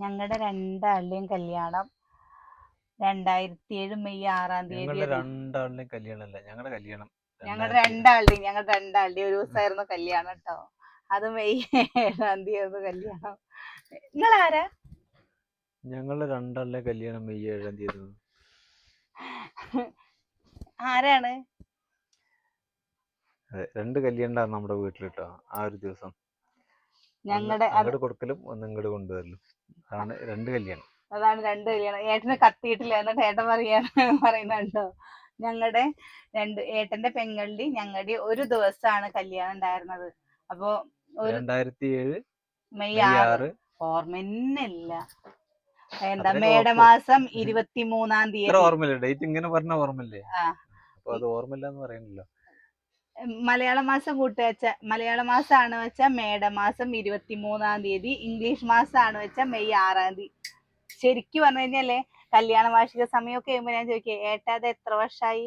ഞങ്ങളുടെ രണ്ടാളുടെയും കല്യാണം രണ്ടായിരത്തി ഏഴ് മെയ് ആറാം തീയതി ഞങ്ങളുടെ രണ്ടാളുടെയും കല്യാണമല്ല ഞങ്ങളുടെ കല്യാണം ഞങ്ങളുടെ രണ്ടാളുടെയും ഞങ്ങളുടെ രണ്ടാളുടെയും ഒരു ദിവസമായിരുന്നു കല്യാണം കേട്ടോ അത് മെയ് ഏഴാം തീയതി ആയിരുന്നു കല്യാണം. നിങ്ങൾ ആരാ ഞങ്ങളുടെ രണ്ടാളുടെ കല്യാണം മെയ് ഏഴാം തീയതി. ആരാണ്? രണ്ട് കല്യാണം നമ്മുടെ വീട്ടിൽ കേട്ടോ ആ ഒരു ദിവസം. ഞങ്ങളുടെ കൊടുക്കലും ഒന്ന് ഇങ്ങോട്ട് കൊണ്ടുവരലും. അതാണ് രണ്ട് കല്യാണം. അതാണ് രണ്ട് കല്യാണം. ഏട്ടന് കത്തിയിട്ടില്ല എന്നിട്ട് ഏട്ടൻ പറയാ പറയുന്നുണ്ടോ? ഞങ്ങളുടെ രണ്ട് ഏട്ടന്റെ പെങ്ങളുടെ ഞങ്ങളുടെ ഒരു ദിവസമാണ് കല്യാണം ഉണ്ടായിരുന്നത്. അപ്പോ രണ്ടായിരത്തി ഏഴ് മെയ് ആറ് ഓർമ്മന്നില്ല എന്താ മേടമാസം ഇരുപത്തി മൂന്നാം തീയതി. ഓർമ്മയില്ല? ഡേറ്റ് ഇങ്ങനെ പറഞ്ഞ ഓർമ്മയില്ലേ. അപ്പൊ അത് ഓർമ്മയില്ല എന്ന് പറയണല്ലോ മലയാള മാസം കൂട്ടി വെച്ച മലയാള മാസമാണ് വെച്ച മേടമാസം ഇരുപത്തി മൂന്നാം തീയതി ഇംഗ്ലീഷ് മാസം മാസമാണ് വെച്ച മെയ് ആറാം തീയതി ശരിക്കും പറഞ്ഞു കഴിഞ്ഞാലേ കല്യാണ വാർഷിക സമയമൊക്കെ കഴിയുമ്പോ ഞാൻ ചോദിക്കേ ഏട്ടാ അത് എത്ര വർഷമായി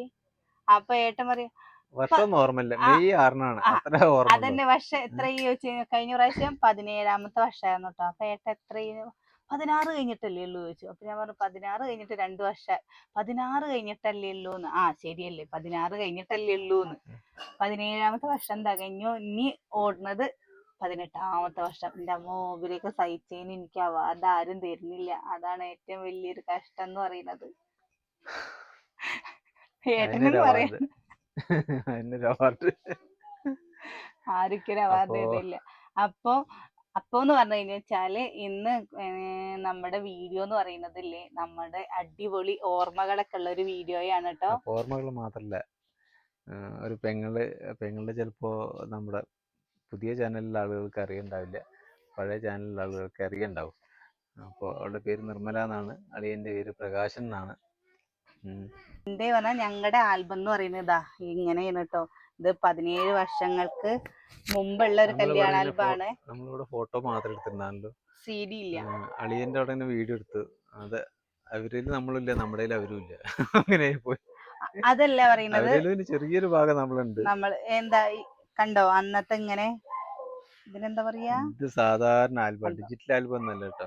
അപ്പൊ ഏട്ടൻ പറയും വർഷം ഓർമ്മയില്ല. മെയ് ആറിനാണ്. അതന്നെ വർഷം എത്ര ചോദിച്ചു കഴിഞ്ഞ പ്രാവശ്യം? പതിനേഴാമത്തെ വർഷമായിരുന്നു കേട്ടോ അപ്പൊ ഏട്ട എത്ര പതിനാറ് കഴിഞ്ഞിട്ടല്ലേ ഉള്ളൂ ചോദിച്ചു. അപ്പൊ ഞാൻ പറഞ്ഞു പതിനാറ് കഴിഞ്ഞിട്ട് രണ്ട് വർഷം പതിനാറ് കഴിഞ്ഞിട്ടല്ലേ ഉള്ളൂ എന്ന്. ആ ശരിയല്ലേ പതിനാറ് കഴിഞ്ഞിട്ടല്ലേ ഉള്ളൂ എന്ന്. പതിനേഴാമത്തെ വർഷം തികഞ്ഞു ഇനി ഓടുന്നത് പതിനെട്ടാമത്തെ വർഷം. എന്റെ അമ്മോ ഇവരെയൊക്കെ സഹിച്ചതിന് എനിക്ക് അവാർഡ് ആരും തരുന്നില്ല. അതാണ് ഏറ്റവും വലിയൊരു കഷ്ടം എന്ന് പറയുന്നത്. ഏട്ടനും പറയാം അതിനൊരു അവാർഡ്. ആർക്കൊരു അവാർഡ് തരുന്നില്ല. അപ്പൊ അപ്പൊ എന്ന് പറഞ്ഞു കഴിഞ്ഞാൽ ഇന്ന് നമ്മുടെ വീഡിയോ എന്ന് പറയുന്നതില്ലേ നമ്മുടെ അടിപൊളി ഓർമ്മകളൊക്കെ ഉള്ള ഒരു വീഡിയോയാണ് കേട്ടോ ഓർമ്മകൾ മാത്രമല്ല ഒരു പെങ്ങൾ പെങ്ങളുടെ ചിലപ്പോ നമ്മുടെ പുതിയ ചാനലിലെ ആളുകൾക്ക് അറിയണ്ടാവില്ല പഴയ ചാനലിലെ ആളുകൾക്ക് അറിയണ്ടാവും. അപ്പോൾ അവളുടെ പേര് നിർമ്മല എന്നാണ് അളിയന്റെ പേര് പ്രകാശൻ എന്നാണ്. ഉം. എന്റെ പറഞ്ഞാൽ ഞങ്ങളുടെ ആൽബം എന്ന് പറയുന്നത് ഇതാ ഇങ്ങനെയാണ് കേട്ടോ ഇത് പതിനേഴ് വർഷങ്ങൾക്ക് മുമ്പുള്ള ഒരു കല്യാണ ആൽബമാണ് നമ്മളിവിടെ ഫോട്ടോ മാത്രം എടുത്തിട്ടുണ്ടാണല്ലോ. സി ഡി ഇല്ല അളിയന്റെ അവിടെ വീഡിയോ എടുത്തു. അത് അവരിൽ നമ്മളില്ല നമ്മുടെ അവരും ഇല്ല. അങ്ങനെ പോയി അതല്ല പറയുന്നത്. ചെറിയൊരു ഭാഗം നമ്മളുണ്ട്. നമ്മൾ എന്താ കണ്ടോ അന്നത്തെ ഇങ്ങനെ ഇതിനെന്താ പറയാ? ഇത് സാധാരണ ആൽബം ഡിജിറ്റൽ ആൽബം ഒന്നല്ല കേട്ടോ.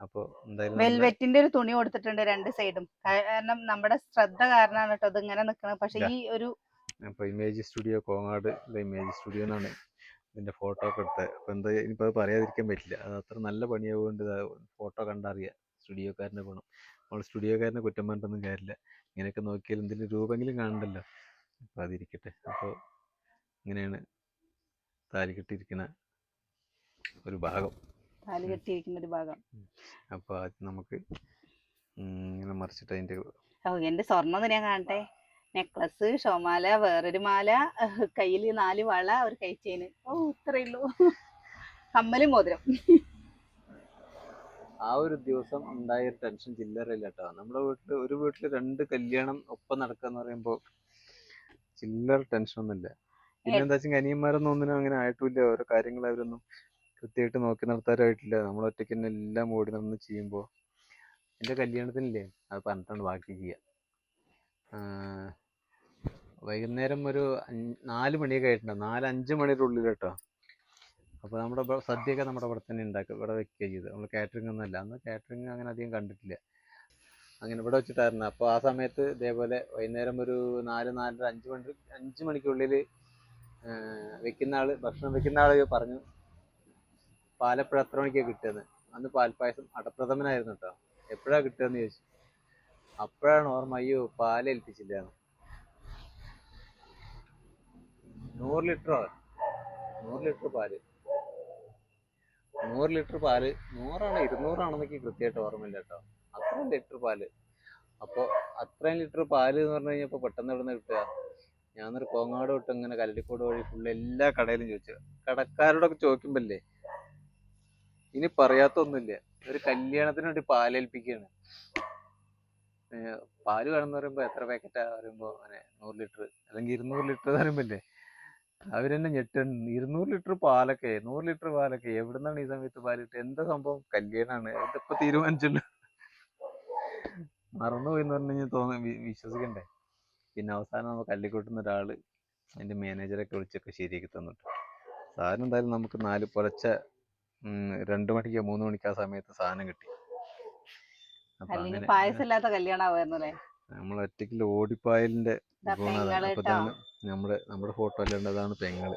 അപ്പൊ എന്തായാലും വെൽവെറ്റിന്റെ ഒരു തുണി കൊടുത്തിട്ടുണ്ട് രണ്ട് സൈഡും. കാരണം നമ്മുടെ ശ്രദ്ധ കാരണമാണ് കേട്ടോ ഇത് ഇങ്ങനെ നിക്കണത്. പക്ഷെ ഈ ഒരു അപ്പൊ image studio Kongad image studio എന്നാണ് ഇതിന്റെ ഫോട്ടോ ഒക്കെ എടുത്തത് അപ്പൊ എന്താ ഇനിയിപ്പോൾ അത് പറയാതിരിക്കാൻ പറ്റില്ല. അത് അത്ര നല്ല പണിയാവുകൊണ്ട് ഫോട്ടോ കണ്ടറിയാം സ്റ്റുഡിയോക്കാരന്റെ ഗുണം നമ്മൾ സ്റ്റുഡിയോക്കാരനെ കുറ്റം പറഞ്ഞിട്ടൊന്നും കാര്യമില്ല ഇങ്ങനെയൊക്കെ നോക്കിയാൽ എന്തെങ്കിലും രൂപമെങ്കിലും കാണണ്ടല്ലോ. അപ്പൊ അതിരിക്കട്ടെ. അപ്പോൾ ഇങ്ങനെയാണ് താലികെട്ടിരിക്കുന്ന ഒരു ഭാഗം. താലി കെട്ടിയിരിക്കുന്ന ഒരു ഭാഗം. അപ്പോൾ നമുക്ക് ഇങ്ങനെ മറിച്ചിട്ട് അതിന്റെ ഓ എന്റെ സ്വർണം ഞാൻ കാണട്ടെ. നെക്ലസ് ഷോമാല വേറൊരു മാല കയ്യിൽ നാല് വള ഒരു കൈച്ചേന് ഓ ഇത്രയേ ഉള്ളൂ കമ്മലും മോതിരം. ആ ഒരു ദിവസം ഉണ്ടായ ടെൻഷൻ ചില്ലറയില്ല കേട്ടോ. നമ്മുടെ വീട്ടിൽ ഒരു വീട്ടിൽ രണ്ട് കല്യാണം ഒപ്പം നടക്കുക എന്ന് പറയുമ്പോൾ ചില്ലറ ടെൻഷൻ ഒന്നുമില്ല. പിന്നെ എന്താ വെച്ചാൽ അനിയന്മാരൊന്നും ഒന്നിനും അങ്ങനെ ആയിട്ടില്ല. ഓരോ കാര്യങ്ങൾ അവരൊന്നും കൃത്യമായിട്ട് നോക്കി നടത്താറായിട്ടില്ല. നമ്മൾ ഒറ്റയ്ക്ക് തന്നെ എല്ലാം ഓടി നടന്ന് ചെയ്യുമ്പോൾ എന്റെ കല്യാണത്തിനില്ലേ അത് പറഞ്ഞിട്ടാണ് ബാക്കി ചെയ്യുക വൈകുന്നേരം ഒരു നാല് മണിയൊക്കെ ആയിട്ടുണ്ടാവും. നാല് അഞ്ച് മണിയുടെ ഉള്ളിൽ കേട്ടോ. അപ്പോൾ നമ്മുടെ സദ്യയൊക്കെ നമ്മുടെ ഇവിടെ തന്നെ ഉണ്ടാക്കും. ഇവിടെ വെക്കുക ചെയ്ത് നമ്മൾ കാറ്ററിംഗ് ഒന്നുമല്ല അന്ന് കാറ്ററിംഗ് അങ്ങനെ അധികം കണ്ടിട്ടില്ല. അങ്ങനെ ഇവിടെ വെച്ചിട്ടായിരുന്നു. അപ്പോൾ ആ സമയത്ത് ഇതേപോലെ വൈകുന്നേരം ഒരു നാല് നാലര അഞ്ച് മണി അഞ്ച് മണിക്കുള്ളിൽ വെക്കുന്ന ആൾ ഭക്ഷണം വെക്കുന്ന ആൾ പറഞ്ഞു പാലപ്പഴ എത്ര മണിക്കാണ് കിട്ടിയത് അന്ന് പാൽപ്പായസം അടപ്രഥമനായിരുന്നു കേട്ടോ. എപ്പോഴാ കിട്ടുകയെന്ന് ചോദിച്ചു. അപ്പോഴാണ് ഓർമ്മ അയ്യോ പാൽ ഏൽപ്പിച്ചില്ല എന്ന്. നൂറ് ലിറ്ററോ നൂറ് ലിറ്റർ പാൽ. നൂറ് ലിറ്റർ പാൽ. നൂറാണോ ഇരുന്നൂറാണെന്നൊക്കെ കൃത്യമായിട്ട് ഓർമ്മയില്ല കേട്ടോ. അത്രയും ലിറ്റർ പാൽ. അപ്പോൾ അത്രയും ലിറ്റർ പാൽ എന്ന് പറഞ്ഞു കഴിഞ്ഞപ്പോൾ പെട്ടെന്ന് എവിടെ നിന്ന് കിട്ടുക? ഞാനൊരു കോങ്ങാട് തൊട്ട് ഇങ്ങനെ കല്ലടിക്കോട് വഴി ഫുള്ള് എല്ലാ കടയിലും ചോദിച്ചു. കടക്കാരോടൊക്കെ ചോദിക്കുമ്പല്ലേ? ഇനി പറയാത്തൊന്നുമില്ല. ഒരു കല്യാണത്തിന് വേണ്ടി പാലേൽപ്പിക്കുകയാണ്. പാൽ വേണമെന്ന് പറയുമ്പോൾ എത്ര പാക്കറ്റാ പറയുമ്പോൾ അങ്ങനെ നൂറ് ലിറ്റർ അല്ലെങ്കിൽ ഇരുന്നൂറ് ലിറ്റർ പറയുമ്പല്ലേ അവരെന്നെ ഞെട്ടൻ ഇരുന്നൂറ് ലിറ്റർ പാലൊക്കെ നൂറ് ലിറ്റർ പാലൊക്കെ എവിടുന്നാണ് ഈ സമയത്ത് പാലിട്ട്? എന്താ സംഭവം? കല്യാണാണ്. ഇതിപ്പോ തീരുമാനിച്ചല്ലോ. മറന്നുപോയി എന്ന് പറഞ്ഞു കഴിഞ്ഞാൽ തോന്നി വിശ്വസിക്കണ്ടേ? പിന്നെ അവസാനം നമ്മൾ കല്ലിക്കൂട്ടുന്ന ഒരാൾ അതിന്റെ മാനേജറൊക്കെ വിളിച്ചൊക്കെ ശരിയാക്കി തന്നിട്ട്. സാധനം എന്തായാലും നമുക്ക് നാല് പുലച്ച രണ്ടു മണിക്കോ മൂന്ന് മണിക്കോ ആ സമയത്ത് സാധനം കിട്ടി. പായസം ഇല്ലാത്ത കല്യാണം ആവുമായിരുന്നു അല്ലേ നമ്മൾ ഒറ്റയ്ക്ക് ഓടിപ്പായലിന്റെ നമ്മുടെ നമ്മുടെ ഫോട്ടോയിലുണ്ട് അതാണ് പെങ്ങൾ.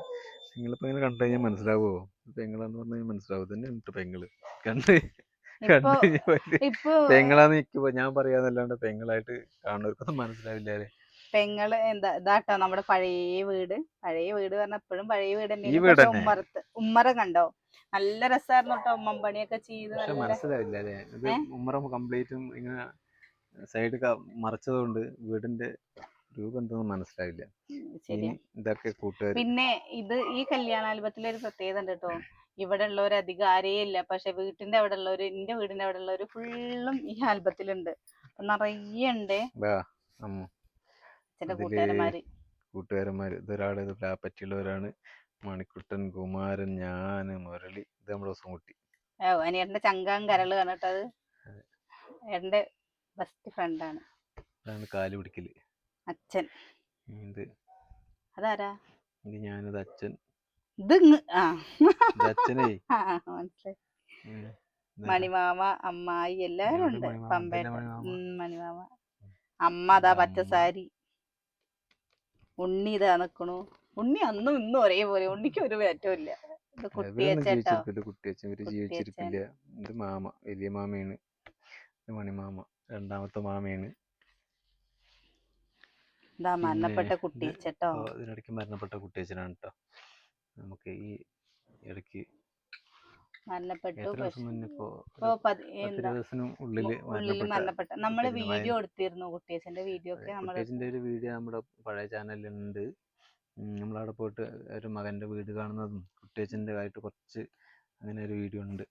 പെങ്ങളിപ്പോ ഇങ്ങനെ കണ്ടു കഴിഞ്ഞാൽ മനസ്സിലാവോ? പെങ്ങളെന്ന് പറഞ്ഞു കഴിഞ്ഞാൽ മനസ്സിലാവും? തന്നെ ഉണ്ട് പെങ്ങൾ. കണ്ട് കണ്ടു പെങ്ങളാന്ന് നിൽക്കുമ്പോ ഞാൻ പറയാന്നല്ലാണ്ട് പെങ്ങളായിട്ട് കാണുന്നവർക്കൊന്നും മനസ്സിലാവില്ല പെങ്ങൾ എന്താ ഇതാട്ടോ നമ്മുടെ പഴയ വീട്. പഴയ വീട് പറഞ്ഞ എപ്പോഴും പഴയ വീട് തന്നെ? ഉമ്മറത്ത് ഉമ്മറ കണ്ടോ? നല്ല രസമായിരുന്നു കേട്ടോ ഉമ്മൻ പണിയൊക്കെ ചെയ്ത് മനസ്സിലാവില്ലേ ഉമ്മറ കംപ്ലീറ്റും ഇങ്ങനെ സൈഡ് മറച്ചതുകൊണ്ട് വീടിന്റെ രൂപം എന്തെന്ന് മനസ്സിലായില്ല ഇതൊക്കെ കൂട്ടുകാർ പിന്നെ ഇത് ഈ കല്യാണാൽബത്തിൽ ഒരു പ്രത്യേകത ഉണ്ട് കേട്ടോ ഇവിടെ ഉള്ളവർ അധികം ആരേ ഇല്ല. പക്ഷെ വീട്ടിന്റെ അവിടെ ഉള്ളവര് എന്റെ വീടിന്റെ അവിടെ ഉള്ളവര് ഫുള്ളും ഈ ആൽബത്തിലുണ്ട്. നിറയെ ഉണ്ട്. ഇതിൽ കൂട്ടുകാരന്മാര്. ഇതൊരാൾ ഇത് പറ്റിയുള്ളവരാണ്. മണിക്കുട്ടൻ കുമാരൻ ഞാൻ മുരളി ഇത് നമ്മുടെ സുമുട്ടി ഓ അനിയേട്ടന്റെ ചങ്കാം കരൾ കണ്ടിട്ടത് അതെ. ഫ്രണ്ട് ആണ്. അതാണ് കാൽ പിടിക്കൽ. അച്ഛൻ. ഇത് അതാരാ? ഇത് ഞാനത് അച്ഛൻ. ഇത് ആ. അച്ഛനേ. മനസ്സിലായി. മണിമാമ അമ്മായി എല്ലാരും ഉണ്ട്. പമ്പേട്ട മണിമാമ? അമ്മ അതാ പച്ച സാരി ഉണ്ണി ഇതാ നിക്കണു. ഉണ്ണി അന്നും ഇന്നും ഒരേപോലെ. ഉണ്ണിക്ക് ഒരു മാറ്റവും ഇല്ല. കുട്ടിയച്ചേട്ടാ കുട്ടിയച്ചൻ ഇവർ ജീവിച്ചിരിപ്പില്ല. ഇത് മാമ. വലിയ മാമയാണ്. ഇത് മണിമാമ. രണ്ടാമത്തെ മാമയാണ് മരണപ്പെട്ട കുട്ടിയച്ചേട്ടോ. ഇതിനിടയ്ക്ക് മരണപ്പെട്ട കുട്ടിയച്ഛനാണ് കേട്ടോ നമുക്ക് ഈ ഇടയ്ക്ക് മരണപ്പെട്ടു. ഉള്ളിൽ മരണപ്പെട്ട നമ്മൾ വീഡിയോ എടുത്തിരുന്നു കുട്ടിയച്ചന്റെ വീഡിയോ ഒക്കെ നമ്മൾ കുട്ടിയച്ഛന്റെ ഒരു വീഡിയോ നമ്മുടെ പഴയ ചാനലിലുണ്ട്. നമ്മളവിടെ പോയിട്ട് ഒരു മകന്റെ വീട് കാണുന്നതും കുട്ടിയച്ചന്റെ ആയിട്ട് കുറച്ച് അങ്ങനെ ഒരു വീഡിയോ ഉണ്ട്.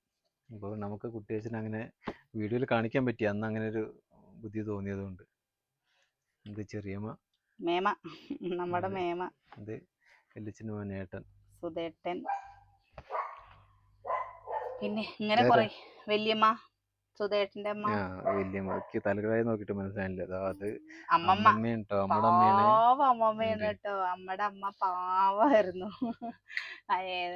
അപ്പോൾ നമുക്ക് കുട്ടിയച്ഛൻ അങ്ങനെ വീഡിയോയിൽ കാണിക്കാൻ പറ്റി. അന്ന് അങ്ങനെ ഒരു ബുദ്ധി തോന്നിയതുകൊണ്ട്. ഇത് ചെറിയമ്മ മേമ. നമ്മുടെ. മേമ. ഇത് വല്യച്ഛന്റെ മോനേട്ടൻ. സുധേട്ടൻ. പിന്നെ ഇങ്ങനെ കുറെ വല്യമ്മ സുധേട്ടന്റെ അമ്മ. വലിയ വല്യമ്മക്ക് തലകളായി നോക്കിട്ട് മനസ്സിലായില്ല. അതാ അത് അമ്മമ്മ. അമ്മമ്മയാണ് കേട്ടോ അമ്മയാണ് അമ്മമ്മയാണ് കേട്ടോ. അമ്മയുടെ അമ്മ പാവായിരുന്നു.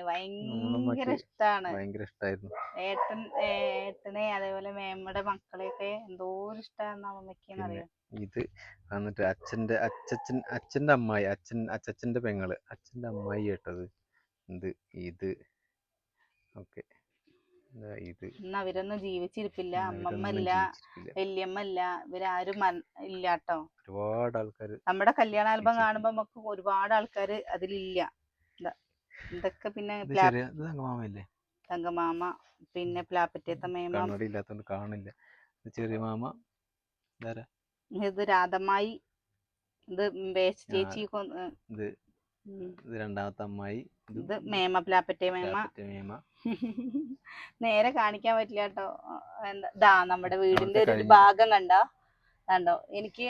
ഭയങ്കര ഇഷ്ടാണ്. ഭയങ്കര ഇഷ്ടായിരുന്നു. ഏട്ടൻ ഏട്ടനെ അതേപോലെ മേമ്മയുടെ മക്കളെയൊക്കെ എന്തോ ഇഷ്ടായിരുന്നു അമ്മമ്മക്ക് അറിയാം. ഇത് എന്നിട്ട് അച്ഛന്റെ അച്ഛൻ അച്ഛന്റെ അമ്മായി അച്ഛൻ അച്ഛന്റെ പെങ്ങൾ. അച്ഛന്റെ അമ്മായി കേട്ടത്. ഇത് ഇത്. ഓക്കെ. അവരൊന്നും ജീവിച്ചിരിപ്പില്ല അമ്മമ്മല്ല അമ്മമ്മ ഇല്ല ജീവിച്ചിരിക്കില്ല. വല്യമ്മ ഇല്ല ഇവരാരും ഇല്ലാട്ടോ ഒരുപാട് ആൾക്കാർ നമ്മുടെ കല്യാണ ആൽബം. കാണുമ്പോ നമുക്ക് ഒരുപാട് ആൾക്കാര് അതിലില്ല ഇതാ. ഇതൊക്കെ പിന്നെ തങ്കമാമ പിന്നെ പ്ലാപ്പറ്റേത്ത മേമ കണ്ണടി ഇല്ലാത്തോണ്ട് കാണില്ല ചെറിയ മാമ ഇത് രാധമായി ഇത്. ചേച്ചി. ഇത് രണ്ടാമത്തെ അമ്മായി ഇത് മേമ പ്ലാപ്പറ്റേ മേമ മേമ നേരെ കാണിക്കാൻ പറ്റില്ല കേട്ടോ. എന്താ ദാ നമ്മുടെ വീടിന്റെ ഒരു. ഭാഗം കണ്ടോ? കണ്ടോ? എനിക്ക്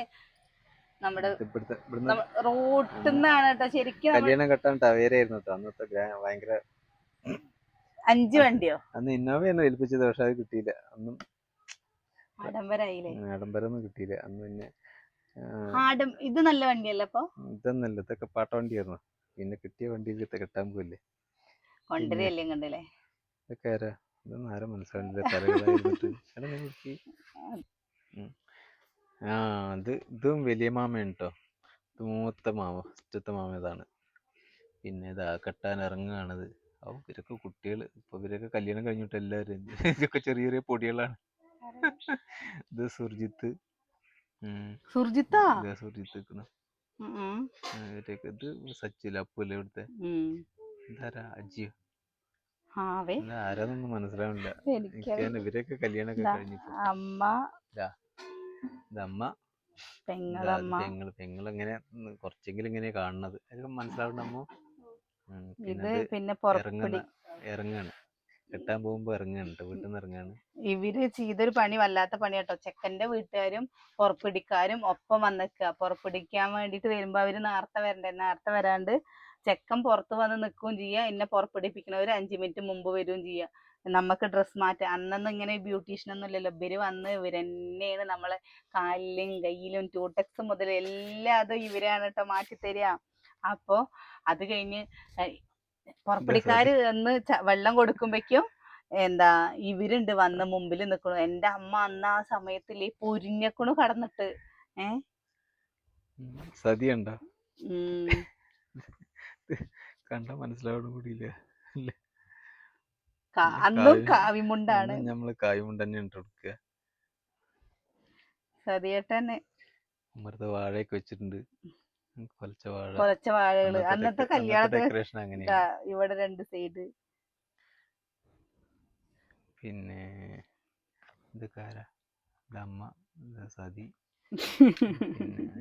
നമ്മുടെ റോട്ടിൽ നിന്നാണ് കേട്ടോ. ശരിക്കും കല്യാണം കെട്ടാൻ ടവേരായിരുന്നു കേട്ടോ. അന്നത്തെ ഭയങ്കര അഞ്ച് വണ്ടിയോ? അന്ന് ഇന്നോവയാണ് ഏൽപ്പിച്ചത് പക്ഷെ അത് കിട്ടിയില്ല. അന്നും ആഡംബരായില്ലേ ആഡംബരൊന്നും കിട്ടിയില്ല. അന്ന് പിന്നെ ആഡം ഇത് നല്ല വണ്ടിയല്ലേ അപ്പൊ? ഇതൊന്നല്ല ഇതൊക്കെ പാട്ട വണ്ടിയായിരുന്നു. പിന്നെ കിട്ടിയ വണ്ടിയിൽ കെട്ടാൻ പോയില്ലേ കൊണ്ടുവരല്ലേ കണ്ടല്ലേ ഇതൊക്കെ ആരാ? ഇതൊന്നും ആരും നോക്കി. ആ ഇത് ഇതും വലിയ മാമയാണ് കേട്ടോ ഇത് മൂത്ത മാമ ഫസ്റ്റത്തെ മാമ ഇതാണ്. പിന്നെ ഇതാ കെട്ടാൻ ഇറങ്ങുകയാണത് അവ ഇവരൊക്കെ കുട്ടികൾ ഇപ്പൊ ഇവരൊക്കെ കല്യാണം കഴിഞ്ഞിട്ട് എല്ലാവരും ഇതൊക്കെ ചെറിയ ചെറിയ പൊടികളാണ്. ഇത് സുർജിത്ത്. സുർജിത്താ? സുർജിത്ത് നിൽക്കുന്നു. ഇവരൊക്കെ ഇത് സച്ചില്ല അപ്പുല്ലേ ഇവിടുത്തെ. ഇതാരാ? അജിയോ. ആരാന്നൊന്നും മനസ്സിലാവില്ല എനിക്ക് എനിക്കങ്ങനെ ഇവരൊക്കെ കല്യാണമൊക്കെ അമ്മ. ഇതമ്മ പെങ്ങളമ്മ. പെങ്ങൾ പെങ്ങളെങ്ങനെ കുറച്ചെങ്കിലും ഇങ്ങനെ കാണുന്നത്. അതൊക്കെ മനസ്സിലാവണ്ടമ്മോ ഇത് പിന്നെ ഇറങ്ങുന്ന ഇറങ്ങാണ്. കെട്ടാൻ പോകുമ്പോ വീട്ടിൽ നിന്ന് ഇറങ്ങാണ്. ഇവർ ചെയ്തൊരു പണി വല്ലാത്ത പണി കേട്ടോ ചെക്കന്റെ വീട്ടുകാരും പുറപ്പിടിക്കാരും ഒപ്പം വന്നേക്കാ. പുറപ്പിടിക്കാൻ വേണ്ടിട്ട് വരുമ്പോ അവർ നേരത്തെ വരണ്ടേ? നേരത്തെ വരാണ്ട് ചെക്കൻ പുറത്ത് വന്ന് നിൽക്കുകയും ചെയ്യുക എന്നെ പുറപ്പെടുപ്പിക്കണവർ അഞ്ചു മിനിറ്റ് മുമ്പ് വരികയും ചെയ്യുക നമുക്ക് ഡ്രസ് മാറ്റാം. അന്നൊന്നും ഇങ്ങനെ ബ്യൂട്ടീഷ്യൻ ഒന്നും ഇല്ലല്ലോ. ഇവർ വന്ന് ഇവരെന്നെയാണ് നമ്മളെ കാലിലും കയ്യിലും ട്യൂടെക്സ് മുതൽ എല്ലാ അതും ഇവരാണ് കേട്ടോ മാറ്റി തരിക അപ്പോ അത് കഴിഞ്ഞ് പുറപ്പെടിക്കാര് ഒന്ന് ച- വെള്ളം കൊടുക്കുമ്പോഴേക്കും എന്താ ഇവരുണ്ട് വന്ന് മുമ്പിൽ നിൽക്കണു എന്റെ അമ്മ അന്ന് ആ സമയത്തില്ലേ പൊരിഞ്ഞക്കണു കടന്നിട്ട്. ഏ? സതിയുണ്ടോ? ഉം. കണ്ട മനസ്സിലാവണം കൂടിയില്ല ഈ അന്നും കാവിമുണ്ടാണ്. നമ്മൾ കാവിമുണ്ട് തന്നെ ഇട്ട് കൊടുക്കുക സതിയേട്ടന് അമൃത വാഴയൊക്കെ വെച്ചിട്ടുണ്ട്. കൊലച്ച വാഴ. കൊലച്ച വാഴകൾ. അന്നത്തെ കല്യാണത്തിന് ഇവിടെ രണ്ട് സൈഡ്. പിന്നെ ഇത് കാര അമ്മ സതി.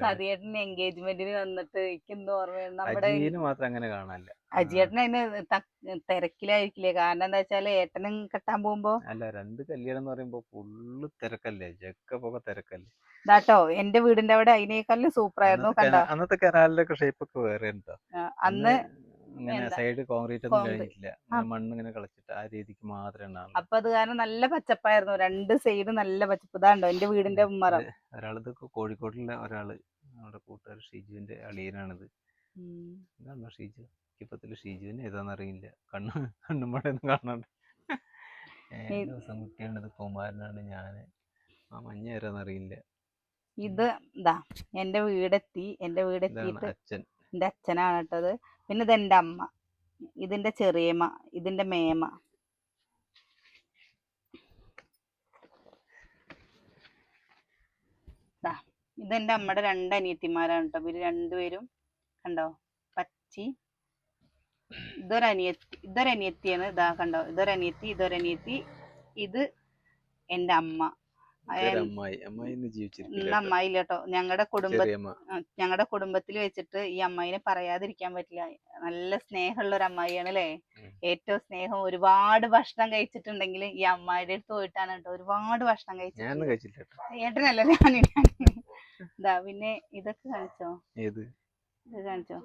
സതിയേട്ടന് എൻഗേജ്മെന്റിന് വന്നിട്ട് എനിക്കെന്തോ ഓർമ്മയുണ്ട് നമ്മുടെ മാത്രം അങ്ങനെ കാണാനില്ല. അജിയേട്ടൻ അതിന് തിരക്കിലായിരിക്കില്ലേ? കാരണം എന്താ വെച്ചാൽ ഏട്ടനും കെട്ടാൻ പോകുമ്പോ അല്ല രണ്ട് കല്യാണം എന്ന് പറയുമ്പോ ഫുള്ള് തിരക്കല്ലേ? ജക്ക പോക തിരക്കല്ലേ? ഇതാട്ടോ എന്റെ വീടിന്റെ അവിടെ അതിനേക്കാളും സൂപ്പർ ആയിരുന്നു കണ്ടോ? അന്നത്തെ കനാലിന്റെ ഒക്കെ ഷേപ്പ് ഒക്കെ വേറെ അന്ന് ഇങ്ങനെ? സൈഡ് കോൺക്രീറ്റ് ഒന്നും. കഴിഞ്ഞിട്ടില്ല. മണ്ണ് ഇങ്ങനെ കളിച്ചിട്ട് ആ രീതിക്ക് മാത്രമേ ഉണ്ടാവുള്ളൂ അപ്പൊ അത് കാരണം നല്ല പച്ചപ്പായിരുന്നു. രണ്ട് സൈഡ് നല്ല പച്ചപ്പ്. ഇതാണ്ടോ എന്റെ വീടിന്റെ മരം ഒരാളിത് കോഴിക്കോട്ടിലെ ഒരാൾ നമ്മുടെ കൂട്ടുകാർ ഷിജുവിന്റെ അളിയനാണിത്. എന്താണോ ഷിജു? ഇപ്പത്തിൽ ഷീജുവിന് ഏതാന്ന് അറിയില്ല. കണ്ണ് കണ്ണുമ്പോടെ ഒന്നും കാണാണ്ട് ദിവസം കുട്ടിയാണിത് കുമാരനാണ് ഞാൻ. ആ മഞ്ഞ ഏതാന്ന് അറിയില്ല. ഇത് ഇതാ എന്റെ വീടെത്തി. എന്റെ വീടെത്തി വീടെത്തിയിട്ട് എന്റെ അച്ഛനാണ് കേട്ടത്. പിന്നെ ഇത് എന്റെ അമ്മ. ഇതിന്റെ ചെറിയമ്മ ഇതിന്റെ മേമ. ദാ, ഇതെന്റെ അമ്മയുടെ രണ്ട് അനിയത്തിമാരാണ് കേട്ടോ ഇവർ രണ്ടുപേരും കണ്ടോ? പച്ചി. ഇതൊരനിയത്തി ഇതൊരനിയത്തിയാണ്. ഇതാ കണ്ടോ? ഇതൊരനിയത്തി ഇതൊരനിയത്തി. ഇത് എന്റെ അമ്മ. അമ്മായി അമ്മായി കേട്ടോ. ഞങ്ങളുടെ കുടുംബ ഞങ്ങളുടെ കുടുംബത്തിൽ വെച്ചിട്ട് ഈ അമ്മായിനെ പറയാതിരിക്കാൻ പറ്റില്ല. നല്ല സ്നേഹമുള്ള ഒരു അമ്മായിയാണ് അല്ലേ. ഏറ്റവും സ്നേഹം ഒരുപാട് ഭക്ഷണം കഴിച്ചിട്ടുണ്ടെങ്കിൽ ഈ അമ്മായിയുടെ അടുത്ത് പോയിട്ടാണ് കേട്ടോ. ഒരുപാട് ഭക്ഷണം കഴിച്ചിട്ട്. ഏട്ടനല്ല ഞാൻ ഇതാ പിന്നെ ഇതൊക്കെ കാണിച്ചോ? ഇത് കാണിച്ചോ?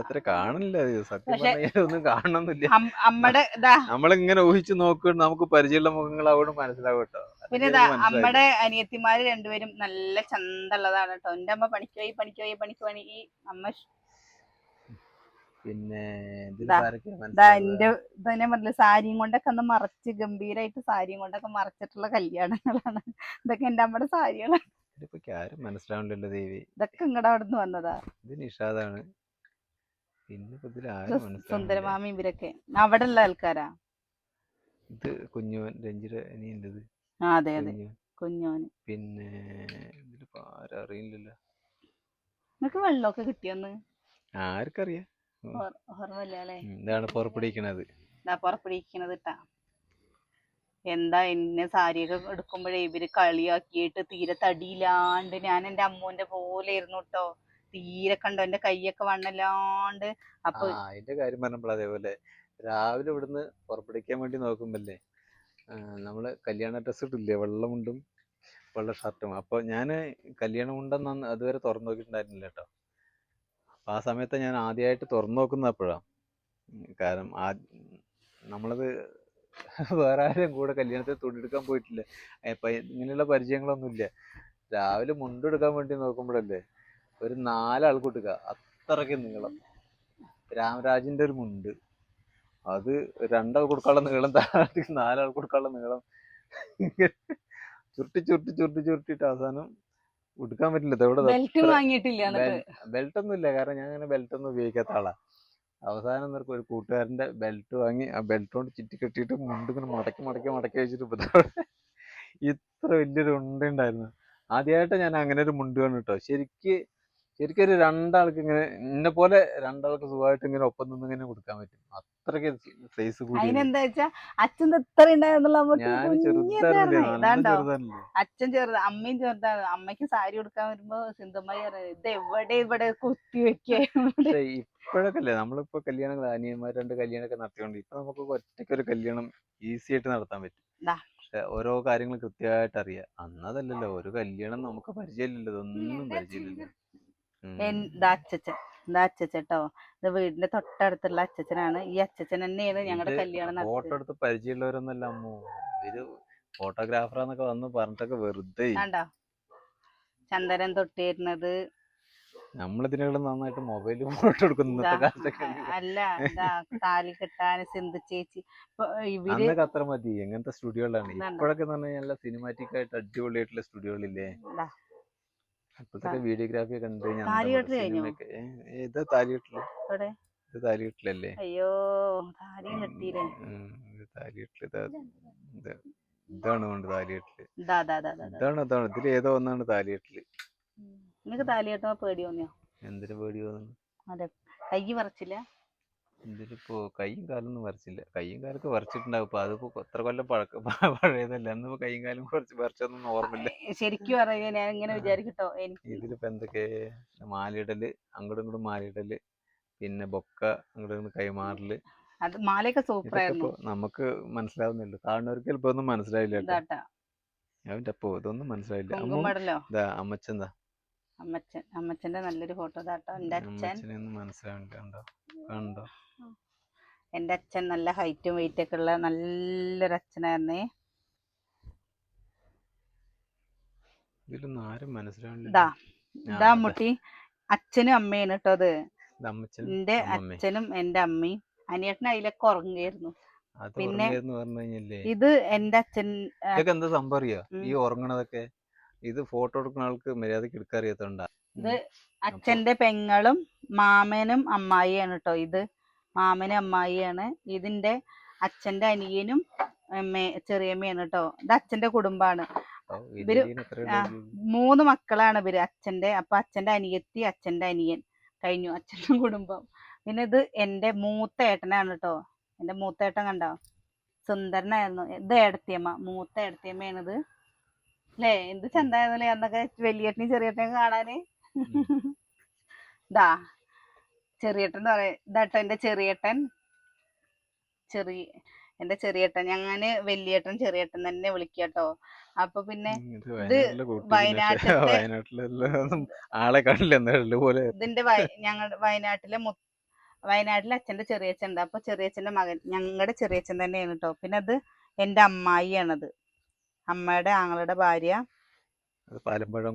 അത്ര കാണില്ല സത്യം കാണണമെന്നില്ല നമ്മളിങ്ങനെ ഊഹിച്ചു നോക്കുമ്പോൾ നമുക്ക് പരിചയമുള്ള മുഖങ്ങൾ അവിടെ മനസ്സിലാവും കേട്ടോ പിന്നെ അമ്മടെ. അമ്മയുടെ അനിയത്തിമാര് രണ്ടുപേരും നല്ല ചന്തള്ളതാണ് കേട്ടോ. എന്റെ അമ്മ പണിക്ക് പോയി പണിക്ക് പോയി പണിക്ക് പോയി. ഈ അമ്മ പിന്നെ? എന്റെ ഇതന്നെ പറഞ്ഞില്ല സാരിയും കൊണ്ടൊക്കെ ഒന്ന് മറച്ച് ഗംഭീരായിട്ട് സാരിയും കൊണ്ടൊക്കെ മറച്ചിട്ടുള്ള കല്യാണങ്ങളാണ്. ഇതൊക്കെ എന്റെ അമ്മയുടെ സാരികളാണ്. ദേവി. ഇതൊക്കെ ഇങ്ങടെ അവിടെ നിന്ന് വന്നതാ. ഇത് നിഷാദാണ്. പിന്നെ സുന്ദരമാമി ഇവരൊക്കെ. അവിടെ ഉള്ള ആൾക്കാരാ? ഇത് കുഞ്ഞുവൻ രഞ്ജിത ഇനി അതെ അതെ. കുഞ്ഞോന്. പിന്നെ ഇതിലിപ്പോ ആരും അറിയില്ലല്ലോ. നിങ്ങക്ക് വെള്ളമൊക്കെ കിട്ടിയെന്ന് ആർക്കറിയാം. പുറപ്പെടുവിക്കണത് ഓർമ്മയില്ല അല്ലേ ഇതാണ് പുറപ്പെടിക്കണത് ഇതാ പുറപ്പിടിക്കുന്നത് ഇട്ടാ എന്താ എന്നെ സാരിയൊക്കെ എടുക്കുമ്പോഴേ ഇവർ കളിയാക്കിയിട്ട് തീരെ തടിയില്ലാണ്ട് ഞാൻ എന്റെ അമ്മൂന്റെ പോലെ ഇരുന്നു കേട്ടോ തീരെ കണ്ടോ? എന്റെ കൈയൊക്കെ വണ്ണല്ലാണ്ട്. അപ്പൊ അതിന്റെ കാര്യം പറഞ്ഞപ്പോൾ അതേപോലെ രാവിലെ ഇവിടുന്ന് പുറപ്പെടുവിക്കാൻ വേണ്ടി നോക്കുമ്പല്ലേ നമ്മൾ കല്യാണ ഡ്രസ് ഇട്ടില്ലേ? വെള്ളമുണ്ടും വെള്ള ഷർട്ടും അപ്പൊ ഞാൻ കല്യാണം മുണ്ടെന്ന് അന്ന് അതുവരെ തുറന്നു നോക്കിയിട്ടുണ്ടായിരുന്നില്ല കേട്ടോ. അപ്പൊ ആ സമയത്ത് ഞാൻ ആദ്യമായിട്ട് തുറന്നു നോക്കുന്ന അപ്പോഴാ കാരണം ആ നമ്മളത് വേറെ ആരും കൂടെ കല്യാണത്തിൽ തുണിയെടുക്കാൻ പോയിട്ടില്ല. ഇപ്പൊ ഇങ്ങനെയുള്ള പരിചയങ്ങളൊന്നുമില്ല. രാവിലെ മുണ്ടെടുക്കാൻ വേണ്ടി നോക്കുമ്പോഴല്ലേ ഒരു നാലാൾക്കൂട്ടുക കൊടുക്കുക അത്രയ്ക്ക് നീളം. രാമരാജിന്റെ ഒരു മുണ്ട്. അത് രണ്ടാൾ കൊടുക്കാനുള്ള നീളം താഴെ നാലാൾ കൊടുക്കാനുള്ള നീളം ചുരുട്ടി ചുരുട്ടി ചുരുട്ടി ചുരുട്ടിട്ട് അവസാനം ഉടുക്കാൻ പറ്റില്ല. ഇതെവിടെ ബെൽറ്റ് ഒന്നും ഇല്ല. കാരണം ഞാൻ അങ്ങനെ ബെൽറ്റ് ഒന്നും ഉപയോഗിക്കാത്ത ആളാ. അവസാനം നിനക്ക് ഒരു കൂട്ടുകാരന്റെ ബെൽറ്റ് വാങ്ങി ആ ബെൽറ്റ് കൊണ്ട് ചുറ്റി കെട്ടിയിട്ട് മുണ്ട് ഇങ്ങനെ മടക്കി മടക്കി മടക്കി വെച്ചിട്ട് ഇപ്പൊ ഇത്ര വലിയൊരു ഉണ്ട ഉണ്ടായിരുന്നു. ആദ്യമായിട്ട് ഞാൻ അങ്ങനെ ഒരു മുണ്ട് കാണും കേട്ടോ ശരിക്ക് ശരിക്കും ഒരു രണ്ടാൾക്ക് ഇങ്ങനെ എന്നെ പോലെ രണ്ടാൾക്ക് സുഖമായിട്ട് ഇങ്ങനെ ഒപ്പം നിന്ന് ഇങ്ങനെ കൊടുക്കാൻ പറ്റും. അത്രയ്ക്ക് സൈസ് കൂടി അതിനെന്താ വെച്ചാ അച്ഛൻ ഇത്ര ഉണ്ടായിരുന്നുള്ള അച്ഛൻ ചെറുത് അമ്മയും ചെറുതാണ് അമ്മയ്ക്ക് സാരി കൊടുക്കാൻ വരുമ്പോ സിന്ധുമായി ഇത് എവിടെ ഇവിടെ കുത്തി വെക്കേ? ഇപ്പോഴൊക്കെ അല്ലേ നമ്മളിപ്പോ കല്യാണങ്ങൾ അനിയന്മാർ രണ്ട് കല്യാണമൊക്കെ നടത്തിയോണ്ട് ഇപ്പൊ നമുക്ക് ഒറ്റയ്ക്ക് ഒരു കല്യാണം ഈസി ആയിട്ട് നടത്താൻ പറ്റും. ഓരോ കാര്യങ്ങൾ കൃത്യമായിട്ട് അറിയാം. അന്നതല്ലല്ലോ ഒരു കല്യാണം നമുക്ക് പരിചയമില്ലല്ലോ ഇതൊന്നും പരിചയമില്ലല്ലോ. എന്താ അച്ഛച്ചൻ എന്താ അച്ഛച്ചട്ടോ ഇത് വീടിന്റെ തൊട്ടടുത്തുള്ള അച്ഛച്ചനാണ് ഈ അച്ഛച്ചൻ തന്നെയാണ് ഞങ്ങളുടെ കല്യാണം ഫോട്ടോ എടുത്ത് പരിചയമുള്ളവരൊന്നല്ല അമ്മു. ഇത് ഫോട്ടോഗ്രാഫറാന്നൊക്കെ വന്ന് പറഞ്ഞിട്ടൊക്കെ വെറുതെ. കണ്ടോ? ചന്ദനം തൊട്ടിരുന്നത്. നമ്മളിതിനെല്ലാം നന്നായിട്ട് മൊബൈലിൽ ഫോട്ടോ എടുക്കുന്നു അല്ല താലി കെട്ടാൻ സിന്ധു ചേച്ചി. ഇവർ അന്നൊക്കെ അത്ര മതി. എങ്ങനത്തെ സ്റ്റുഡിയോകളാണ്. ഇപ്പോഴൊക്കെ നല്ല സിനിമാറ്റിക് ആയിട്ട് അടിപൊളിയായിട്ടുള്ള സ്റ്റുഡിയോകളില്ലേ ഇപ്പോഴത്തെ വീഡിയോഗ്രാഫി ഒക്കെ കണ്ടു ഞാൻ താലി പറയുക, കഴിഞ്ഞോ? ഇത് താലികെട്ടിൽ? ഇവിടെ ഇത് താലികെട്ടിലല്ലേ? അയ്യോ താലിയും കെട്ടിയില്ലേ താലികെട്ടിൽ. ഇതാണ് കൊണ്ട് താലികെട്ടിൽ. ഇതാ ഇതാ ഇതാ ഇതാ, ഇതാ ഇതാണ് ഇതാണ്. ഇതിൽ ഏതോ ഒന്നാണ് താലികെട്ടിൽ. നിനക്ക് താലി കെട്ടുമ്പോ പേടി തോന്നിയോ എന്തിനു പേടി തോന്നുന്നു അതെ. കൈ പറിച്ചില്ല ഇതിലിപ്പോ കൈയും കാലൊന്നും വരച്ചില്ല. കൈയും കാലൊക്കെ വരച്ചിട്ടുണ്ടാവും. ഇപ്പൊ അതിപ്പോ എത്ര കൊല്ലം പഴക്ക പഴയതല്ല. അന്നിപ്പോ കൈയും കാലും കുറച്ച് വരച്ചൊന്നും ഓർമ്മയില്ല. ശരിക്കും പറയുക ഞാൻ ഇങ്ങനെ വിചാരിക്കട്ടോ. ഇതിലിപ്പോ എന്തൊക്കെ? മാലയിടൽ അങ്ങോട്ടും ഇങ്ങോട്ടും മാലയിടൽ പിന്നെ ബൊക്ക അങ്ങോട്ടും ഇങ്ങോട്ടും കൈമാറൽ. അത് മാലയൊക്കെ സൂപ്പർ ആയിരുന്നു നമുക്ക് മനസ്സിലാവുന്നില്ല കാണുന്നവർക്ക് ചിലപ്പോ ഒന്നും ഇതാട്ടാ. അവന്റെ അപ്പോ ഇതൊന്നും മനസ്സിലായില്ല. അമ്മച്ചെന്താ? അമ്മച്ചൻ അമ്മച്ചന്റെ നല്ലൊരു ഫോട്ടോ താട്ടോ എന്റെ അച്ഛൻ. കണ്ടോ? എന്റെ അച്ഛൻ നല്ല ഹൈറ്റും വെയിറ്റ് ഒക്കെ ഉള്ള നല്ലൊരു അച്ഛനായിരുന്നേ. ഇതാ മുട്ടി അച്ഛനും അമ്മയാണ് കേട്ടോ അത്. എന്റെ അച്ഛനും എന്റെ അമ്മയും. അനിയേട്ടൻ അതിലൊക്കെ ഉറങ്ങുകയായിരുന്നു പിന്നെ ഇത് എന്റെ അച്ഛൻ എന്താ സംഭവം അറിയോ? ഈ ഉറങ്ങണതൊക്കെ ഇത് ഫോട്ടോ എടുക്കുന്ന ആൾക്ക് മര്യാദയ്ക്ക് എടുക്കാൻ അറിയാത്തോണ്ടാ ഇത് അച്ഛന്റെ പെങ്ങളും മാമനും അമ്മായിയാണ് കേട്ടോ ഇത്. മാമനും അമ്മായിയാണ്. ഇതിന്റെ അച്ഛന്റെ അനിയനും ചെറിയമ്മയാണ് കേട്ടോ ഇത് അച്ഛന്റെ കുടുംബാണ്. ഇവർ മൂന്ന് മക്കളാണ് ഇവർ. അച്ഛന്റെ അപ്പൊ അച്ഛന്റെ അനിയത്തി അച്ഛന്റെ അനിയൻ കഴിഞ്ഞു. അച്ഛന്റെ കുടുംബം. പിന്നെ ഇത് എന്റെ മൂത്ത ഏട്ടനാണ് കേട്ടോ എന്റെ മൂത്ത ഏട്ടൻ കണ്ടോ? സുന്ദരനായിരുന്നു. ഇത് ഏടത്തിയമ്മ. മൂത്ത ഏടത്തിയമ്മയാണിത്. അല്ലേ എന്ത് ചന്തായിരുന്നല്ലേ അന്നൊക്കെ വലിയേട്ടനെയും ചെറിയേട്ടനെയും കാണാന്? ദാ ചെറിയേട്ടൻ എന്ന് പറയാ ഇതാട്ടോ എന്റെ ചെറിയേട്ടൻ. ചെറിയ എന്റെ ചെറിയേട്ടൻ. ഞങ്ങന് വലിയേട്ടൻ ചെറിയേട്ടൻ തന്നെ വിളിക്കാട്ടോ അപ്പൊ പിന്നെ ഇത് ആളെ എന്തായാലും പോലെ. ഇതിന്റെ വയ- ഞങ്ങളുടെ വയനാട്ടിലെ വയനാട്ടിലെ അച്ഛന്റെ ചെറിയച്ഛൻ ഉണ്ട്. അപ്പൊ ചെറിയച്ഛന്റെ മകൻ ഞങ്ങളുടെ ചെറിയച്ഛൻ തന്നെയാണ് കേട്ടോ പിന്നെ അത് എന്റെ അമ്മായിയാണത്. അമ്മയുടെ ആങ്ങളുടെ ഭാര്യ.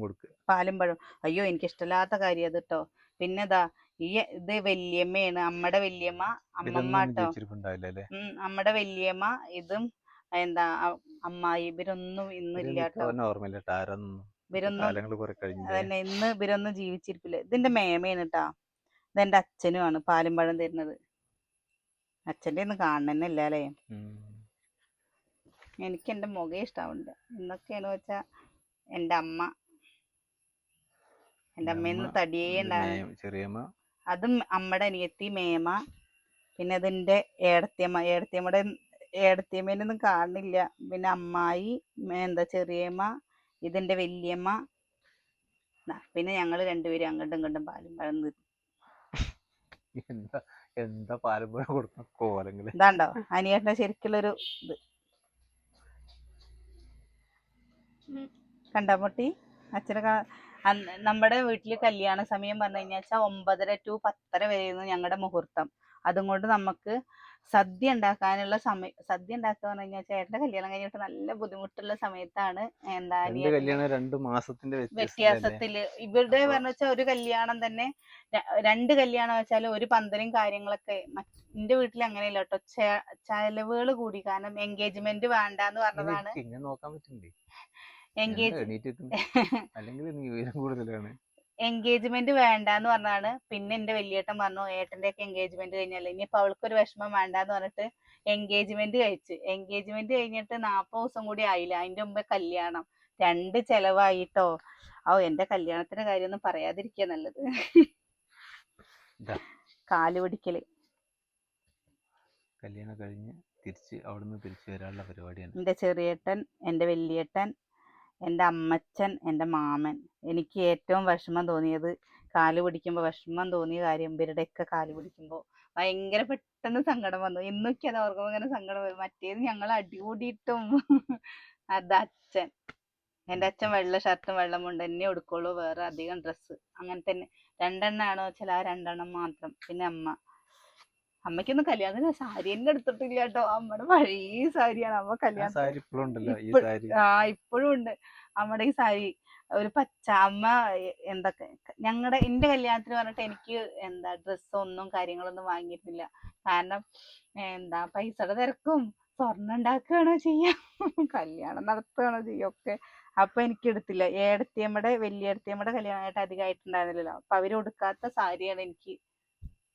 കൊടുക്കുക പാലും പഴം അയ്യോ എനിക്ക് ഇഷ്ടമില്ലാത്ത കാര്യം അത് കേട്ടോ പിന്നെ ഇതാ ഈ ഇത് വല്യമ്മയാണ്. അമ്മയുടെ വല്യമ്മ അമ്മമ്മ കേട്ടോ അമ്മയുടെ വല്യമ്മ ഇതും എന്താ അമ്മായി ഇവരൊന്നും ഇന്നില്ല കേട്ടോ. ഇവരൊന്നും അതന്നെ ഇന്ന് ഇവരൊന്നും ജീവിച്ചിരിപ്പില്ല. ഇതിന്റെ മേമയാണ് കേട്ടാ ഇതെന്റെ അച്ഛനുമാണ് പാലും പഴം തരുന്നത്. അച്ഛന്റെ ഒന്നും കാണുന്നില്ല അല്ലേ? എനിക്ക് എന്റെ മുഖം ഇഷ്ടമുണ്ട് എന്നൊക്കെയാണ് വെച്ചാൽ എന്റെ അമ്മ. എന്റെ അമ്മയെന്ന് തടിയേ ചെറിയമ്മ അതും അമ്മയുടെ അനിയത്തി മേമ. പിന്നെ അതിന്റെ ഏടത്തിയമ്മ. ഏടത്തിയമ്മയുടെ ഏടത്തിയമ്മേനെ ഒന്നും കാണുന്നില്ല പിന്നെ അമ്മായി എന്താ ചെറിയമ്മ ഇതിന്റെ വല്യമ്മ. പിന്നെ ഞങ്ങൾ രണ്ടുപേരും അങ്ങോട്ടും ഇങ്ങോട്ടും പാലും പഴം. എന്താ എന്താ പഴം കൊടുക്കുന്ന കോലങ്ങൾ? ഇതാണ്ടോ? അനിയേട്ടന്റെ ശരിക്കുള്ളൊരു ഇത്. കണ്ടാ മുട്ടി അച്ഛനെ നമ്മുടെ വീട്ടിൽ കല്യാണ സമയം പറഞ്ഞു കഴിഞ്ഞാൽ ഒമ്പതര ടു പത്തര വരെയായിരുന്നു ഞങ്ങളുടെ മുഹൂർത്തം. അതും കൊണ്ട് നമുക്ക് സദ്യ ഉണ്ടാക്കാനുള്ള സമയം സദ്യ ഉണ്ടാക്കുക പറഞ്ഞു കഴിഞ്ഞാൽ ചേട്ടന്റെ കല്യാണം കഴിഞ്ഞിട്ട് നല്ല ബുദ്ധിമുട്ടുള്ള സമയത്താണ് എന്താ രണ്ട് മാസത്തിന്റെ? വ്യത്യാസത്തിൽ ഇവരുടെ പറഞ്ഞാൽ വെച്ചാൽ ഒരു കല്യാണം തന്നെ രണ്ട് കല്യാണം വെച്ചാൽ ഒരു പന്തലും കാര്യങ്ങളൊക്കെ എന്റെ വീട്ടിൽ അങ്ങനെയല്ല കേട്ടോ. ചെലവുകൾ കൂടി. കാരണം എൻഗേജ്മെന്റ് വേണ്ടെന്ന് പറഞ്ഞതാണ്. നിനക്ക് വേണ്ട നോക്കാൻ പറ്റില്ലേ എൻഗേജ് എണീറ്റ് അല്ലെങ്കിൽ നീ ഉയരം കൂടുതലാണ്. എൻഗേജ്മെന്റ് വേണ്ടാന്ന് പറഞ്ഞാണ്. പിന്നെ എന്റെ വലിയേട്ടൻ പറഞ്ഞു ഏട്ടന്റെ ഒക്കെ എൻഗേജ്മെന്റ് കഴിഞ്ഞല്ലേ? അവൾക്ക് ഒരു വിഷമം വേണ്ടാന്ന് പറഞ്ഞിട്ട് എൻഗേജ്മെന്റ് കഴിച്ച്. എൻഗേജ്മെന്റ് കഴിഞ്ഞിട്ട് നാപ്പത് ദിവസം കൂടി ആയില്ല. അതിന്റെ മുമ്പേ കല്യാണം. രണ്ട് ചെലവായിട്ടോ? ഓ എന്റെ കല്യാണത്തിന്റെ കാര്യമൊന്നും പറയാതിരിക്കുക നല്ലത്. കാൽ പിടിക്കൽ. കല്യാണം കഴിഞ്ഞ് തിരിച്ച് അവിടുന്ന് തിരിച്ചു വരാനുള്ള പരിപാടിയാണ്. എന്റെ ചെറിയേട്ടൻ എന്റെ വലിയേട്ടൻ എന്റെ അമ്മച്ചൻ എന്റെ മാമൻ. എനിക്ക് ഏറ്റവും വിഷമം തോന്നിയത് കാൽ പിടിക്കുമ്പോൾ വിഷമം തോന്നിയ കാര്യം ഇവരുടെയൊക്കെ കാൽ പിടിക്കുമ്പോൾ ഭയങ്കര പെട്ടെന്ന് സങ്കടം വന്നു. ഇന്നൊക്കെ അത് ഓർക്കുമ്പോൾ ഇങ്ങനെ സങ്കടം വരും. മറ്റേത് ഞങ്ങൾ അടികൂടിയിട്ടും. അത് അച്ഛൻ. എന്റെ അച്ഛൻ വെള്ള ഷർട്ടും വെള്ള മുണ്ട് എന്നെ എടുക്കുള്ളൂ വേറെ അധികം ഡ്രസ്സ്. അങ്ങനെ തന്നെ. രണ്ടെണ്ണാണോ വെച്ചാൽ ആ രണ്ടെണ്ണം മാത്രം. പിന്നെ അമ്മ. അമ്മയ്ക്കൊന്നും കല്യാണത്തിന് സാരി തന്നെ എടുത്തിട്ടില്ല കേട്ടോ. അമ്മയുടെ പഴയ സാരിയാണ്. അമ്മ കല്യാണം ആ ഇപ്പോഴും ഉണ്ട്. അമ്മയുടെ ഈ സാരി ഒരു പച്ച അമ്മ എന്തൊക്കെ ഞങ്ങളുടെ എന്റെ കല്യാണത്തിന് പറഞ്ഞിട്ട് എനിക്ക് എന്താ ഡ്രസ്സൊന്നും കാര്യങ്ങളൊന്നും വാങ്ങിയിരുന്നില്ല. കാരണം എന്താ പൈസയുടെ തിരക്കും സ്വർണം ഉണ്ടാക്കുകയാണോ ചെയ്യാം? കല്യാണം നടത്തുകയാണോ ചെയ്യുക ഒക്കെ. അപ്പൊ എനിക്ക് എടുത്തില്ല. ഏടത്തിയമ്മയുടെ വലിയ ഏടത്തിയമ്മയുടെ കല്യാണമായിട്ട് അധികമായിട്ടുണ്ടായിരുന്നില്ലല്ലോ അപ്പൊ അവർ ഉടുക്കാത്ത സാരിയാണ് എനിക്ക്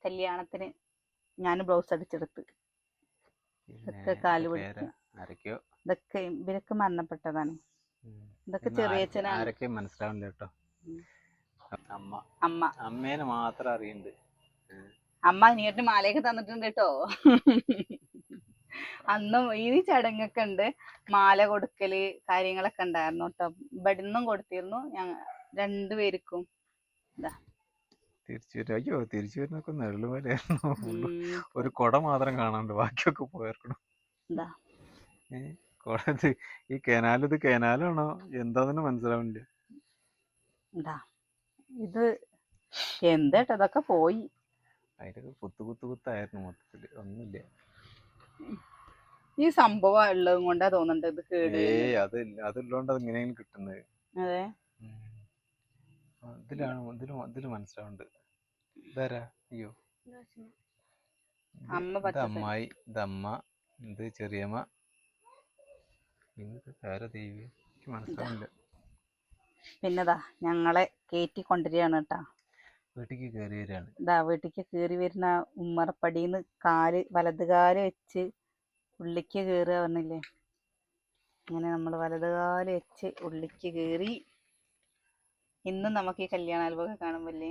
കല്യാണത്തിന് ഞാൻ ബ്ലൗസ് അടിച്ചെടുത്ത്. ഇതൊക്കെ കാൽ പിടിച്ച്. ഇതൊക്കെ ഇവരൊക്കെ മരണപ്പെട്ടതാണ്. ഇതൊക്കെ ചെറിയ മനസ്സിലാവില്ല കേട്ടോ. അമ്മ. അമ്മ. അമ്മേനെ മാത്രം അറിയണ്ട്. അമ്മ അനിയത്തിന് മാലയൊക്കെ തന്നിട്ടുണ്ട് കേട്ടോ. അന്നും ഈ ചടങ്ങൊക്കെ ഉണ്ട്. മാല കൊടുക്കൽ കാര്യങ്ങളൊക്കെ ഉണ്ടായിരുന്നു കേട്ടോ. ഇവിടുന്നും കൊടുത്തിരുന്നു. ഞങ്ങ രണ്ടുപേർക്കും തിരിച്ചു വരും അയ്യോ തിരിച്ചു വരുന്നൊക്കെ നെള്ളു പോലെയായിരുന്നു. ഒരു കൊട മാത്രം കാണാണ്ട് ബാക്കിയൊക്കെ പോയർക്കണം. ഏ കുട ഇത് ഈ കനാല് ഇത് കനാലാണോ? എന്താന്ന് മനസ്സിലാവില്ല ഇത് എന്താട്ടോ? ഇതൊക്കെ പോയി. അതിലൊക്കെ കുത്തു കുത്തു കുത്തായിരുന്നു മൊത്തത്തിൽ. ഒന്നുമില്ല ഈ സംഭവം ഉള്ളതും കൊണ്ടാ തോന്നുന്നുണ്ട് ഇത് കേട് ഏയ് അതില്ല അതുള്ളോണ്ട് അത് ഇങ്ങനെയെങ്കിലും കിട്ടുന്നത്. അതെ. ഇതിലാണ് ഇതിലും ഇതിലും മനസ്സിലാവുന്നുണ്ട് ഇതാരാ അയ്യോ. അമ്മായി ഇത് അമ്മ ഇത് ചെറിയമ്മ. ദേവി മനസ്സിലാവില്ല പിന്നെതാ ഞങ്ങളെ കേറ്റി കൊണ്ടുവരികയാണ് കേട്ടാ. വീട്ടിക്ക് കയറി വരികയാണ്. ഇതാ വീട്ടിക്ക് കയറി വരുന്ന ഉമ്മറപ്പടിന്ന് കാൽ വലത് കാൽ വെച്ച് ഉള്ളിക്ക് കയറുക പറഞ്ഞില്ലേ? അങ്ങനെ നമ്മൾ വലത് കാൽ വെച്ച് ഉള്ളിക്ക് കയറി ഇന്നും നമുക്ക് ഈ കല്യാണ കല്യാണാൽബൊക്കെ കാണുമ്പല്ലേ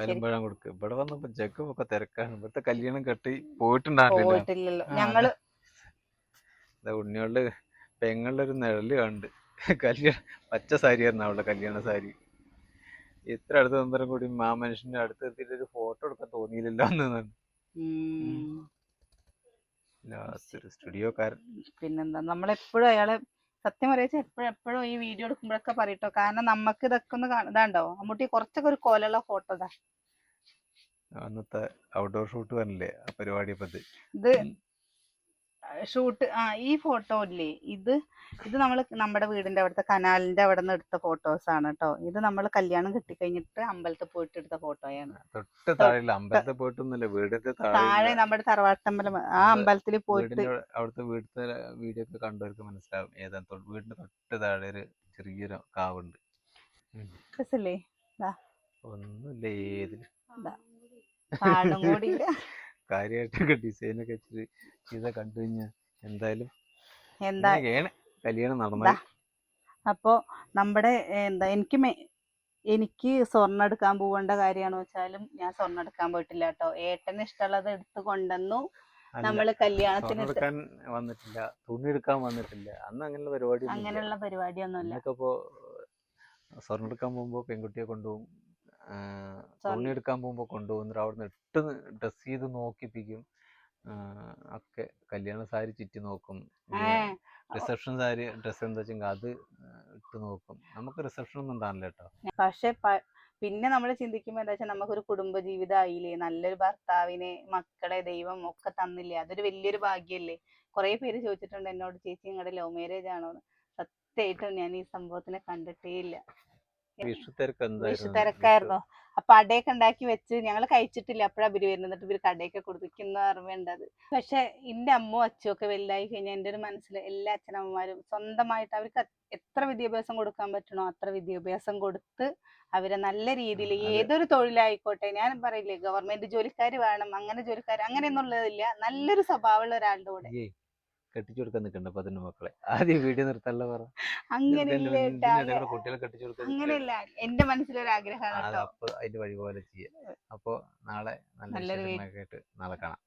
കരുമ്പഴം കൊടുക്ക്. ഇവിടെ വന്നപ്പോ ജഗ്ഗും ഒക്കെ തിരക്കാണ്. ഇവിടുത്തെ കല്യാണം കെട്ടി പോയിട്ടുണ്ടാകില്ലല്ലോ ഞങ്ങൾ ഉണ്ണികളുടെ പെങ്ങളുടെ ഒരു നിഴൽ കണ്ട്. കല്യാണം പച്ച സാരി ആയിരുന്നു അവളുടെ കല്യാണ സാരി. ഇത്ര അടുത്ത് നിന്നരം കൂടി ആ മനുഷ്യന്റെ അടുത്ത് എത്തിയിട്ട് ഒരു ഫോട്ടോ എടുക്കാൻ തോന്നിയില്ലല്ലോ ലാസ്റ്റ് സ്റ്റുഡിയോക്കാരൻ. പിന്നെന്താ? നമ്മളെപ്പോഴും അയാളെ സത്യം പറയാച്ച എപ്പോഴും എപ്പോഴും ഈ വീഡിയോ എടുക്കുമ്പോഴൊക്കെ പറയട്ടോ. കാരണം നമുക്ക് ഇതൊക്കെ ഒന്ന് ഇതാണ്ടോ? അമ്മൂട്ടി കുറച്ചൊക്കെ ഒരു കോലുള്ള ഫോട്ടോ ഇതാ. അന്നത്തെ ഔട്ട്ഡോർ ഷൂട്ട് ആ പരിപാടി ഇത് ഷൂട്ട് ആ ഈ ഫോട്ടോ ഇല്ലേ? ഇത് ഇത് നമ്മൾ നമ്മുടെ വീടിന്റെ അവിടുത്തെ കനാലിന്റെ അവിടെ നിന്ന് എടുത്ത ഫോട്ടോസ് ആണ് കേട്ടോ ഇത് നമ്മൾ കല്യാണം കിട്ടിക്കഴിഞ്ഞിട്ട് അമ്പലത്തിൽ പോയിട്ട് എടുത്ത ഫോട്ടോയാണ്. തൊട്ട് താഴെ അമ്പലത്തിൽ പോയിട്ടൊന്നുമില്ല. വീടിന്റെ താഴെ നമ്മുടെ തറവാട്ടമ്പലം ആ അമ്പലത്തിൽ പോയിട്ട് അവിടുത്തെ വീട്ടിലെ വീഡിയോ ഒക്കെ കണ്ടവർക്ക് മനസ്സിലാവും. ഏതാ വീടിന്റെ തൊട്ട് താഴെ ഒരു ചെറിയൊരു കാവുണ്ട്. ഒന്നുമില്ല. കാണും കൂടി. ഇല്ല കാര്യമായിട്ടൊക്കെ ഡിസൈൻ ഒക്കെ വെച്ചിട്ട് ചെയ്ത കണ്ടു കഴിഞ്ഞാൽ എന്തായാലും എന്താ കല്യാണം നടന്നത്. അപ്പോ നമ്മുടെ എന്താ എനിക്ക് എനിക്ക് സ്വർണം എടുക്കാൻ പോകേണ്ട കാര്യമാണ് വെച്ചാലും ഞാൻ സ്വർണം എടുക്കാൻ പോയിട്ടില്ല കേട്ടോ ഏട്ടന് ഇഷ്ടമുള്ളത് എടുത്ത് കൊണ്ടുവന്നു. അല്ല, നമ്മൾ കല്യാണത്തിന് എടുക്കാൻ വന്നിട്ടില്ല തുണി എടുക്കാൻ വന്നിട്ടില്ല. അന്ന് അങ്ങനെയുള്ള പരിപാടി അങ്ങനെയുള്ള പരിപാടിയൊന്നുമില്ല. സ്വർണം എടുക്കാൻ പോകുമ്പോ പെൺകുട്ടിയെ കൊണ്ടുപോകും. തുണി എടുക്കാൻ പോകുമ്പോ കൊണ്ടുപോകും എന്നിട്ട് അവിടുന്ന് ഇട്ട് ഡ്രസ് ചെയ്ത് നോക്കിപ്പിക്കും. ഒക്കെ കല്യാണ സാരി ചുറ്റി നോക്കും. റിസപ്ഷൻ സാരി ഡ്രസ് എന്താ വെച്ചെങ്കിൽ അത് ഇട്ട് നോക്കും. നമുക്ക് റിസപ്ഷൻ ഒന്നും ഉണ്ടാവില്ല കേട്ടോ. പക്ഷെ പിന്നെ നമ്മൾ ചിന്തിക്കുമ്പോൾ എന്താ വെച്ചാൽ നമുക്കൊരു കുടുംബ ജീവിതം ആയില്ലേ? നല്ലൊരു ഭർത്താവിനെ മക്കളെ ദൈവം ഒക്കെ തന്നില്ലേ? അതൊരു വലിയൊരു ഭാഗ്യല്ലേ? കൊറേ പേര് ചോദിച്ചിട്ടുണ്ട് എന്നോട് ചേച്ചി നിങ്ങളുടെ ലവ് മാരേജ് ആണോന്ന്? സത്യമായിട്ടും ഞാൻ ഈ സംഭവത്തിനെ കണ്ടിട്ടേ ഇല്ല. വിഷു തിരക്കായിരുന്നു. അപ്പൊ അടയൊക്കെ ഉണ്ടാക്കി വെച്ച് ഞങ്ങൾ കഴിച്ചിട്ടില്ല. അപ്പോഴാ ഇവർ വരുന്നത്. എന്നിട്ട് ഇവർ കടയൊക്കെ കൊടുക്കുന്ന ഓർമ്മയുണ്ടത്. പക്ഷെ എന്റെ അമ്മയും അച്ഛനും ഒക്കെ വലുതായി കഴിഞ്ഞാൽ എന്റെ ഒരു മനസ്സിൽ എല്ലാ അച്ഛനമ്മമാരും സ്വന്തമായിട്ട് അവർക്ക് എത്ര വിദ്യാഭ്യാസം കൊടുക്കാൻ പറ്റണോ അത്ര വിദ്യാഭ്യാസം കൊടുത്ത് അവരെ നല്ല രീതിയിൽ ഏതൊരു തൊഴിലായിക്കോട്ടെ ഞാൻ പറയില്ലേ ഗവൺമെന്റ് ജോലിക്കാർ വേണം അങ്ങനെ ജോലിക്കാർ അങ്ങനെയൊന്നുള്ളതില്ല നല്ലൊരു സ്വഭാവമുള്ള ഒരാളുടെ കൂടെ. കെട്ടിച്ചു കൊടുക്കാൻ നിൽക്കണ്ട പതിനൊന്ന് മക്കളെ. ആദ്യം വീഡിയോ നിർത്തല്ല പറ. അങ്ങനെ ഇല്ല ഇതിന്റെ ഏട്ടാ, ഇടയിൽ കൂടെ കുട്ടികളെ കെട്ടിച്ചു കൊടുക്കാൻ അങ്ങനെയല്ല. എന്റെ മനസ്സിലൊരു ആഗ്രഹമാണ് അത് കേട്ടോ. അപ്പൊ അതിന്റെ വഴി പോലെ ചെയ്യാം. അപ്പൊ നാളെ നല്ല ആയിട്ട് നാളെ കാണാം.